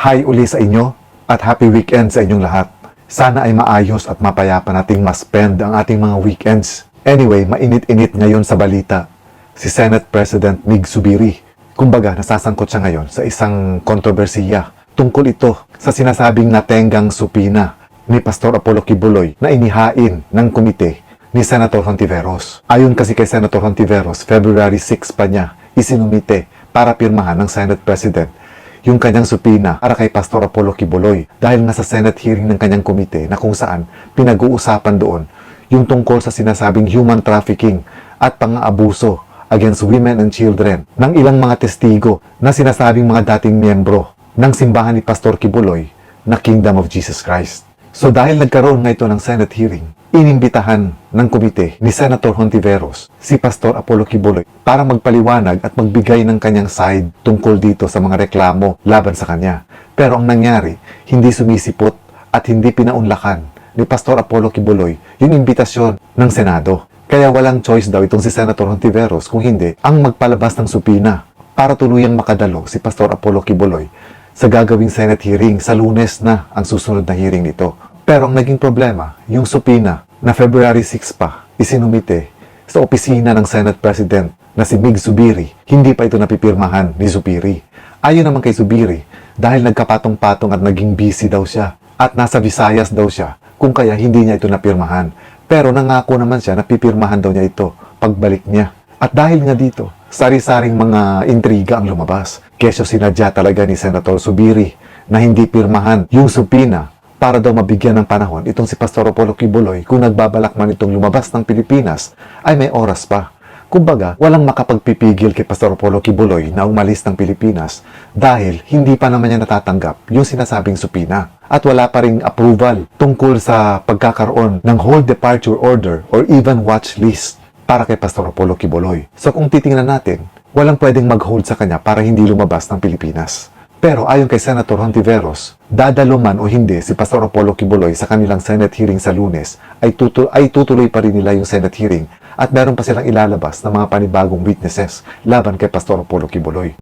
Hi uli sa inyo at happy weekend sa inyong lahat. Sana ay maayos at mapayapa nating ma-spend ang ating mga weekends. Anyway, mainit-init ngayon sa balita. Si Senate President Mig Subiri. Kumbaga, nasasangkot siya ngayon sa isang kontrobersiya tungkol ito sa sinasabing natenggang supina ni Pastor Apollo Kibuloy na inihain ng komite ni Senator Hontiveros. Ayon kasi kay Senator Hontiveros, February 6 pa niya isinumite para pirmahan ng Senate President yung kanyang supina para kay Pastor Apollo Kibuloy dahil nga sa Senate hearing ng kanyang komite na kung saan pinag-uusapan doon yung tungkol sa sinasabing human trafficking at pang-aabuso against women and children ng ilang mga testigo na sinasabing mga dating miyembro ng simbahan ni Pastor Kibuloy na Kingdom of Jesus Christ. So dahil nagkaroon nga ito ng Senate hearing, inimbitahan ng komite ni Senator Hontiveros si Pastor Apollo Kibuloy para magpaliwanag at magbigay ng kanyang side tungkol dito sa mga reklamo laban sa kanya. Pero ang nangyari, hindi sumisipot at hindi pinaunlakan ni Pastor Apollo Kibuloy yung imbitasyon ng Senado. Kaya walang choice daw itong si Senator Hontiveros kung hindi ang magpalabas ng supina para tuluyang makadalo si Pastor Apollo Kibuloy sa gagawing Senate hearing sa lunes na ang susunod na hearing nito. Pero ang naging problema, yung supina na February 6 pa isinumite sa opisina ng Senate President na si Mig Subiri, hindi pa ito napipirmahan ni Subiri. Ayon naman kay Subiri, dahil nagkapatong-patong at naging busy daw siya at nasa Visayas daw siya, kung kaya hindi niya ito napirmahan. Pero nangako naman siya na pipirmahan daw niya ito pagbalik niya. At dahil nga dito, sari-saring mga intriga ang lumabas. Kesyo sinadya talaga ni Senator Subiri na hindi pirmahan yung supina para daw mabigyan ng panahon itong si Pastor Apollo Kibuloy kung nagbabalak man itong lumabas ng Pilipinas ay may oras pa. Kumbaga, walang makapagpipigil kay Pastor Apollo Kibuloy na umalis ng Pilipinas dahil hindi pa naman niya natatanggap yung sinasabing supina at wala pa ring approval tungkol sa pagkakaroon ng whole departure order or even watch list para kay Pastor Apollo Kibuloy. So kung titingnan natin, walang pwedeng mag-hold sa kanya para hindi lumabas ng Pilipinas. Pero ayon kay Senator Hontiveros, dadalo man o hindi si Pastor Apollo Kibuloy sa kanilang Senate hearing sa lunes, ay, tutu- ay tutuloy pa rin nila yung Senate hearing at meron pa silang ilalabas ng mga panibagong witnesses laban kay Pastor Apollo Kibuloy.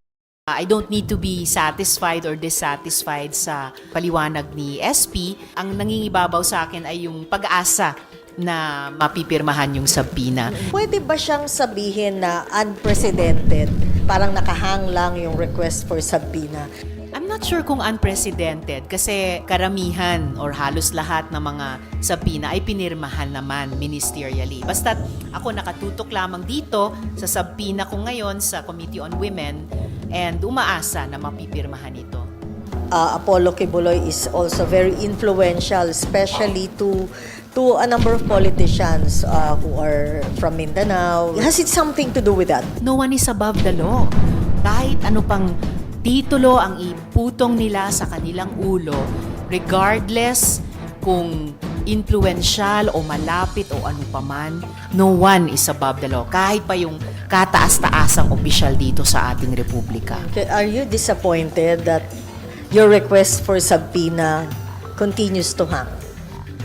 I don't need to be satisfied or dissatisfied sa paliwanag ni SP. Ang nangingibabaw sa akin ay yung pag-asa na mapipirmahan yung sabina. Pwede ba siyang sabihin na unprecedented? Parang nakahang lang yung request for subpoena. I'm not sure kung unprecedented kasi karamihan or halos lahat ng mga sabina ay pinirmahan naman ministerially. Basta ako nakatutok lamang dito sa sabina ko ngayon sa Committee on Women and umaasa na mapipirmahan ito. Uh, Apollo Kibuloy is also very influential, especially to to a number of politicians uh, who are from Mindanao. Has it something to do with that? No one is above the law. Kahit ano pang titulo ang iputong nila sa kanilang ulo, regardless kung influential o malapit o ano paman, no one is above the law. Kahit pa yung kataas-taasang opisyal dito sa ating republika. Are you disappointed that your request for subpoena continues to hang?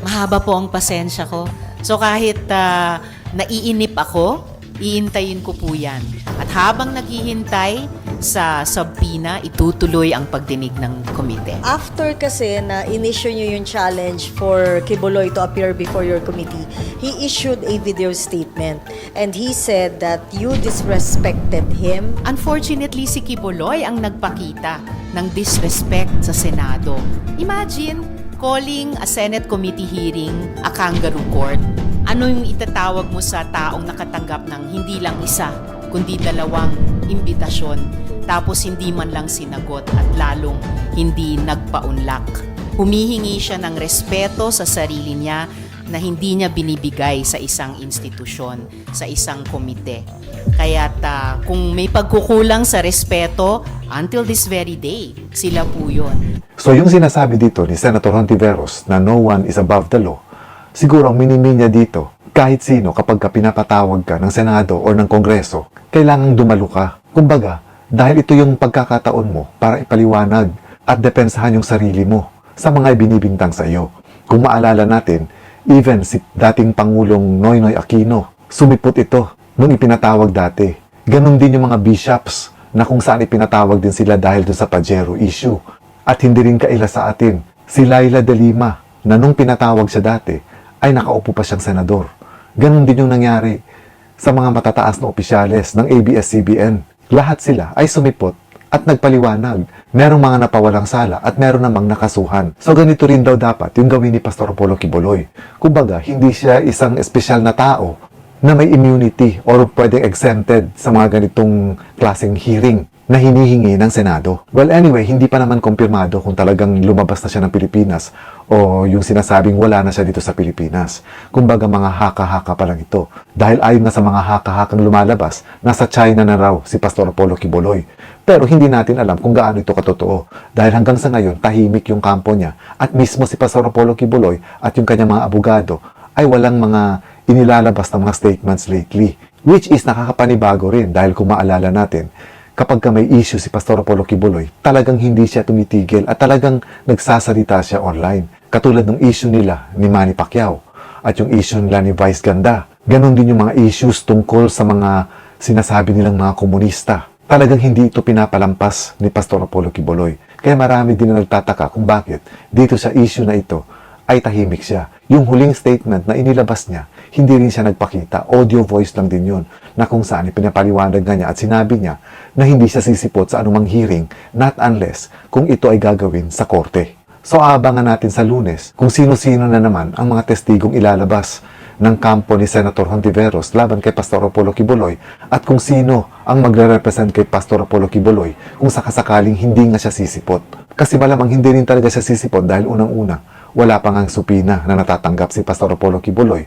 Mahaba po ang pasensya ko. So kahit ah, naiinip ako, iintayin ko po yan. At habang naghihintay sa subpoena, itutuloy ang pagdinig ng komite. After kasi na in-issue nyo yung challenge for Kibuloy to appear before your committee, he issued a video statement and he said that you disrespected him. Unfortunately, si Kiboloy ang nagpakita ng disrespect sa Senado. Imagine, calling a Senate committee hearing a kangaroo court. Ano yung itatawag mo sa taong nakatanggap ng hindi lang isa, kundi dalawang imbitasyon, tapos hindi man lang sinagot at lalong hindi nagpaunlak. Humihingi siya ng respeto sa sarili niya na hindi niya binibigay sa isang institusyon, sa isang komite. Kaya kung may pagkukulang sa respeto, until this very day, sila po yun. So yung sinasabi dito ni Senator Hontiveros na no one is above the law, siguro ang minimin niya dito, kahit sino kapag ka pinapatawag ka ng Senado o ng Kongreso, kailangang dumalo ka. Kumbaga, dahil ito yung pagkakataon mo para ipaliwanag at depensahan yung sarili mo sa mga ibinibintang sa iyo. Kung maalala natin, even si dating Pangulong Noynoy Aquino, sumipot ito nung ipinatawag dati. Ganon din yung mga bishops na kung saan ipinatawag din sila dahil dun sa Pajero issue. At hindi rin kaila sa atin, si Laila de Lima, na nung pinatawag siya dati, ay nakaupo pa siyang senador. Ganon din yung nangyari sa mga matataas na opisyales ng ABS-CBN. Lahat sila ay sumipot at nagpaliwanag. Merong mga napawalang sala at meron namang nakasuhan. So ganito rin daw dapat yung gawin ni Pastor Apollo Kibuloy. Kumbaga, hindi siya isang espesyal na tao na may immunity or pwedeng exempted sa mga ganitong klaseng hearing na hinihingi ng Senado. Well, anyway, hindi pa naman kumpirmado kung talagang lumabas na siya ng Pilipinas o yung sinasabing wala na siya dito sa Pilipinas. Kumbaga mga haka-haka pa lang ito. Dahil ayon na sa mga haka-hakang lumalabas, nasa China na raw si Pastor Apollo Kibuloy. Pero hindi natin alam kung gaano ito katotoo. Dahil hanggang sa ngayon, tahimik yung kampo niya. At mismo si Pastor Apollo Kibuloy at yung kanyang mga abogado ay walang mga inilalabas na mga statements lately. Which is nakakapanibago rin dahil kung maalala natin, kapag ka may issue si Pastor Apollo Kibuloy, talagang hindi siya tumitigil at talagang nagsasalita siya online. Katulad ng issue nila ni Manny Pacquiao at yung issue nila ni Vice Ganda. Ganon din yung mga issues tungkol sa mga sinasabi nilang mga komunista. Talagang hindi ito pinapalampas ni Pastor Apollo Kibuloy. Kaya marami din na nagtataka kung bakit dito sa issue na ito ay tahimik siya. Yung huling statement na inilabas niya, hindi rin siya nagpakita. Audio voice lang din yun na kung saan ipinapaliwanag niya at sinabi niya na hindi siya sisipot sa anumang hearing not unless kung ito ay gagawin sa korte. So aabangan natin sa lunes kung sino-sino na naman ang mga testigong ilalabas ng kampo ni Senator Hontiveros laban kay Pastor Apollo Kibuloy at kung sino ang magre-represent kay Pastor Apollo Kibuloy kung sakasakaling hindi nga siya sisipot. Kasi malamang hindi rin talaga siya sisipot dahil unang-una wala pa ngang supina na natatanggap si Pastor Apollo Kibuloy.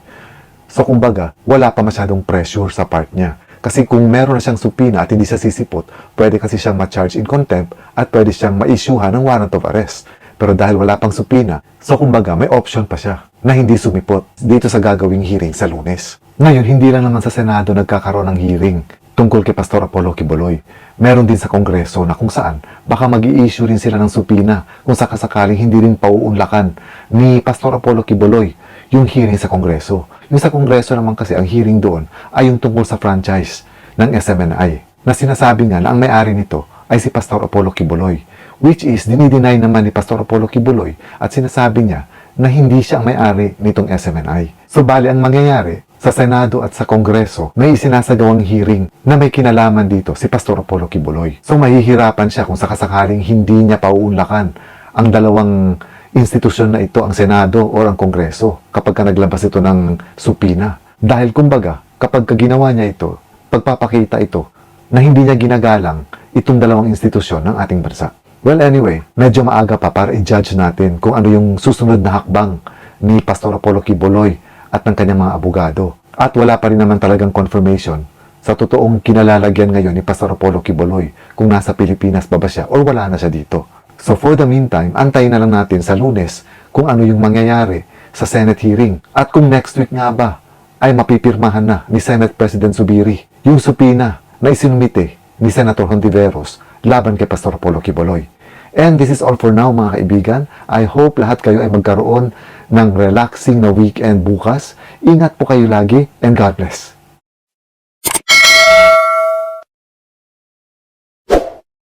So kumbaga, wala pa masyadong pressure sa part niya. Kasi kung meron na siyang supina at hindi siya sisipot, pwede kasi siyang ma-charge in contempt at pwede siyang ma-issuehan ng warrant of arrest. Pero dahil wala pang supina, so kumbaga may option pa siya na hindi sumipot dito sa gagawing hearing sa lunes. Ngayon, hindi lang naman sa Senado nagkakaroon ng hearing tungkol kay Pastor Apollo Kibuloy. Meron din sa Kongreso na kung saan baka mag issue rin sila ng supina kung sakasakaling hindi rin pauunlakan ni Pastor Apollo Kibuloy yung hearing sa Kongreso. Yung sa Kongreso naman kasi ang hearing doon ay yung tungkol sa franchise ng SMNI na sinasabi nga na ang may-ari nito ay si Pastor Apollo Kibuloy which is dinideny naman ni Pastor Apollo Kibuloy at sinasabi niya na hindi siya ang may-ari nitong SMNI. So bali ang mangyayari, sa Senado at sa Kongreso, may isinasagawang hearing na may kinalaman dito si Pastor Apollo Kibuloy. So mahihirapan siya kung sakasakaling hindi niya pauunlakan ang dalawang institusyon na ito, ang Senado o ang Kongreso, kapag ka naglabas ito ng supina. Dahil kumbaga, kapag ka ginawa niya ito, pagpapakita ito na hindi niya ginagalang itong dalawang institusyon ng ating bansa. Well, anyway, medyo maaga pa para i-judge natin kung ano yung susunod na hakbang ni Pastor Apollo Kibuloy at ng kanyang mga abogado. At wala pa rin naman talagang confirmation sa totoong kinalalagyan ngayon ni Pastor Apollo Kibuloy kung nasa Pilipinas ba ba siya or wala na siya dito. So for the meantime, antayin na lang natin sa lunes kung ano yung mangyayari sa Senate hearing. At kung next week nga ba ay mapipirmahan na ni Senate President Subiri yung supina na isinumite ni Senator Hontiveros laban kay Pastor Apollo Kibuloy. And this is all for now mga kaibigan. I hope lahat kayo ay magkaroon ng relaxing na weekend bukas. Ingat po kayo lagi and God bless.